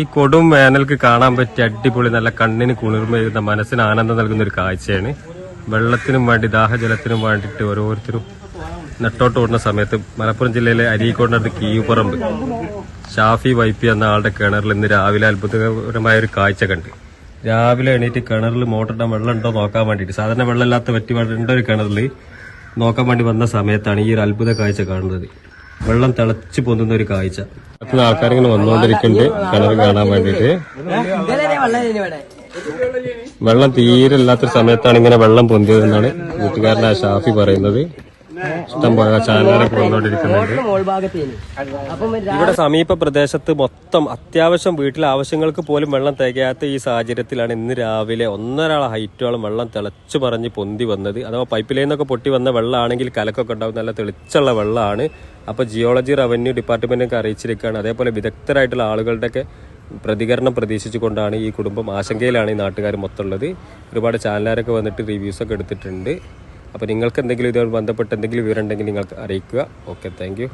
ഈ കൊടും വേനൽക്ക് കാണാൻ പറ്റിയ അടിപൊളി നല്ല കണ്ണിന് കുളിർമയുന്ന മനസ്സിന് ആനന്ദം നൽകുന്ന ഒരു കാഴ്ചയാണ്. വെള്ളത്തിനും വേണ്ടി ദാഹജലത്തിനും വേണ്ടിയിട്ട് ഓരോരുത്തരും നെട്ടോട്ട് ഓടുന്ന സമയത്ത് മലപ്പുറം ജില്ലയിലെ അരീക്കോടിനടുത്ത് കീവുപറമ്പ് ഷാഫി വൈപ്പി എന്ന ആളുടെ കിണറിൽ ഇന്ന് രാവിലെ അത്ഭുതകരമായ ഒരു കാഴ്ച കണ്ട്. രാവിലെ എണീറ്റ് കിണറിൽ മോട്ടറിടാൻ വെള്ളം ഉണ്ടോ നോക്കാൻ വേണ്ടിയിട്ട് സാധാരണ വെള്ളമില്ലാത്ത പറ്റി വേണ്ട ഒരു കിണറിൽ നോക്കാൻ വേണ്ടി വന്ന സമയത്താണ് ഈ ഒരു അത്ഭുത കാഴ്ച കാണുന്നത്. വെള്ളം തിളച്ചു പൊന്തുന്ന ഒരു കാഴ്ച. ആൾക്കാരിങ്ങനെ വന്നുകൊണ്ടിരിക്കുന്നുണ്ട് കിണർ കാണാൻ വേണ്ടിട്ട് വെള്ളം തീരെ ഇല്ലാത്ത സമയത്താണ് ഇങ്ങനെ വെള്ളം പൊന്തിയതെന്നാണ് വീട്ടുകാരനായ ഷാഫി പറയുന്നത്. ഇഷ്ടം പോലെ ചാനലൊക്കെ വന്നുകൊണ്ടിരിക്കുന്നുണ്ട് ഇവിടെ സമീപ പ്രദേശത്ത് മൊത്തം അത്യാവശ്യം വീട്ടിലെ ആവശ്യങ്ങൾക്ക് പോലും വെള്ളം തികയാത്ത ഈ സാഹചര്യത്തിലാണ് ഇന്ന് രാവിലെ ഒന്നരാളെ ഹൈറ്റോളം വെള്ളം തിളച്ചു പറഞ്ഞ് പൊന്തി വന്നത്. അഥവാ പൈപ്പിലേന്നൊക്കെ പൊട്ടി വന്ന വെള്ളമാണെങ്കിൽ കലക്കൊക്കെ ഉണ്ടാവും. നല്ല തെളിച്ചുള്ള വെള്ളമാണ്. അപ്പോൾ ജിയോളജി റവന്യൂ ഡിപ്പാർട്ട്മെന്റൊക്കെ അറിയിച്ചിരിക്കുകയാണ്. അതേപോലെ വിദഗ്ധരായിട്ടുള്ള ആളുകളുടെയൊക്കെ പ്രതികരണം പ്രതീക്ഷിച്ചുകൊണ്ടാണ് ഈ കുടുംബം ആശങ്കയിലാണ് ഈ നാട്ടുകാർ മൊത്തം ഉള്ളത്. ഒരുപാട് ചാനലുകാരൊക്കെ വന്നിട്ട് റിവ്യൂസൊക്കെ എടുത്തിട്ടുണ്ട്. അപ്പോൾ നിങ്ങൾക്ക് എന്തെങ്കിലും ഇതുമായി ബന്ധപ്പെട്ട് എന്തെങ്കിലും വിവരം ഉണ്ടെങ്കിൽ നിങ്ങൾക്ക് അറിയിക്കുക. Okay thank